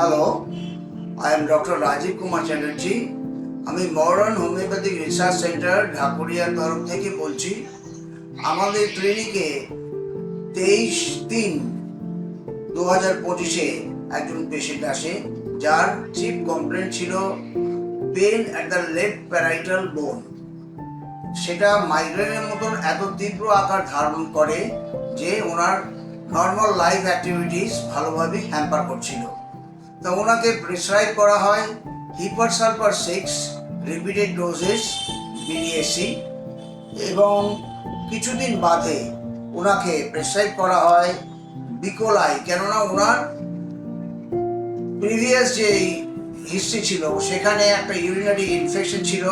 Hello I am doctor Rajib Kumar Chatterjee আমি modern homeopathic research centre ঢাকুরিয়ার তরফ থেকে বলছি, আমাদের ক্লিনিকে তেইশ তিন দু হাজার পঁচিশে একজন পেশেন্ট আসে, যার চিফ কমপ্লেন ছিল pain at the left parietal bone সেটা মাইগ্রেনের মতন এত তীব্র আকার ধারণ করে যে ওনার নর্মাল লাইফ অ্যাক্টিভিটিস ভালোভাবে হ্যাম্পার করছিল। তো ওনাকে প্রেসক্রাইব করা হয় hepar sulphur six repeated doses বিডিএসি এবং কিছুদিন বাদে ওনাকে প্রেসক্রাইব করা হয় বিকোলাই কেননা ওনার প্রিভিয়াস যে হিস্ট্রি ছিল, সেখানে একটা ইউরিনারি ইনফেকশন ছিল,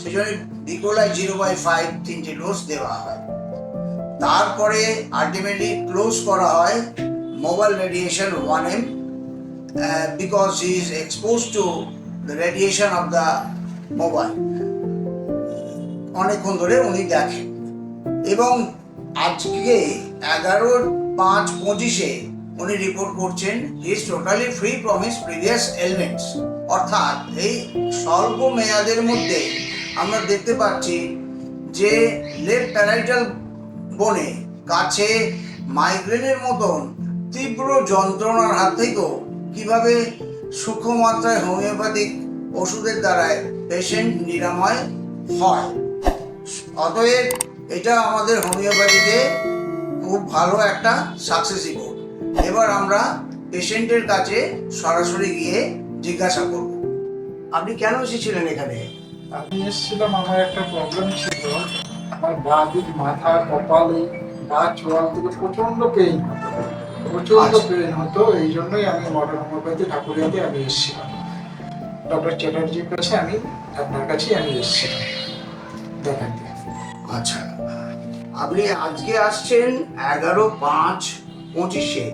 সেজন্য B coli zero by five তিনটি ডোজ দেওয়া হয়। তারপরে আলটিমেটলি ক্লোজ করা হয় mobile radiation one M because he is expose to the radiation of the mobile অনেকক্ষণ ধরে উনি দেখেন। এবং আজকে এগারো পাঁচ পঁচিশে উনি রিপোর্ট করছেন he is totally free from his previous elements অর্থাৎ এই স্বল্প মেয়াদের মধ্যে আমরা দেখতে পাচ্ছি যে লেফট প্যারাইটাল বনে কাছে মাইগ্রেনের মতন তীব্র যন্ত্রণার হাত থেকেও কীভাবে সূক্ষ্ম মাত্রায় হোমিওপ্যাথিক ওষুধের দ্বারায় পেশেন্ট নিরাময় হয়? অতএব এটা আমাদের হোমিওপ্যাথিতে খুব ভালো একটা সাকসেস এবার আমরা পেশেন্টের কাছে সরাসরি গিয়ে জিজ্ঞাসা করব। আপনি কেন এসেছিলেন এখানে? আমি এসেছিলাম, আমার একটা প্রবলেম ছিল। আমার বাঁ মাথা কপালে গা চোয়াল থেকে প্রচণ্ড পেইন প্রচণ্ড আচ্ছা। পেইন হতো এই জন্যই আমি মডার্ন হোমিওপ্যাথি ঠাকুরিয়াতে আমি এসেছিলাম। ডক্টর চ্যাটার্জির কাছে আমি আপনার কাছেই আমি এসেছিলাম দেখাতে। আচ্ছা। আপনি আজকে আসছেন এগারো পাঁচ পঁচিশে।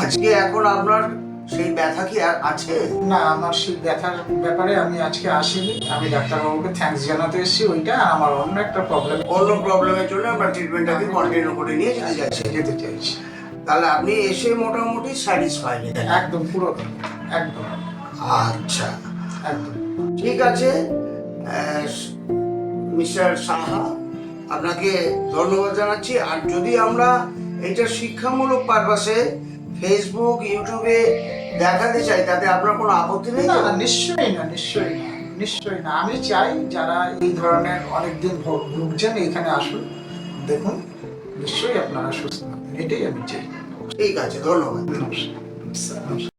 আজকে এখন আপনার সেই ব্যথা কি আছে? না আমার সেই ব্যথার ব্যাপারে আমি আজকে আসিনি। আমি ডাক্তারবাবুকে থ্যাঙ্কস জানাতে এসেছি ওইটা আমার অন্য একটা প্রবলেম অন্য প্রবলেমের জন্য আমরা ট্রিটমেন্টটাকে কন্টিনিউ করে নিয়ে যেতে চাইছি। যেতে চাইছি। তাহলে আপনি এসে মোটামুটি স্যাটিসফাইড একদম পুরো একদম। আচ্ছা। একদম। ঠিক আছে মিস্টার সাহা আপনাকে ধন্যবাদ জানাচ্ছি। আর যদি আমরা এটা শিক্ষামূলক পারপাসে ফেসবুক ইউটিউবে দেখাতে চাই তাতে আপনার কোনো আপত্তি নেই না নিশ্চয়ই না নিশ্চয়ই না নিশ্চয়ই না। আমি চাই যারা এই ধরনের অনেকদিন ভুগছেন এখানে আসুন দেখুন নিশ্চয়ই আপনারা সুস্থ। এটাই আমি চাই। ঠিক আছে ধন্যবাদ। নমস্কার।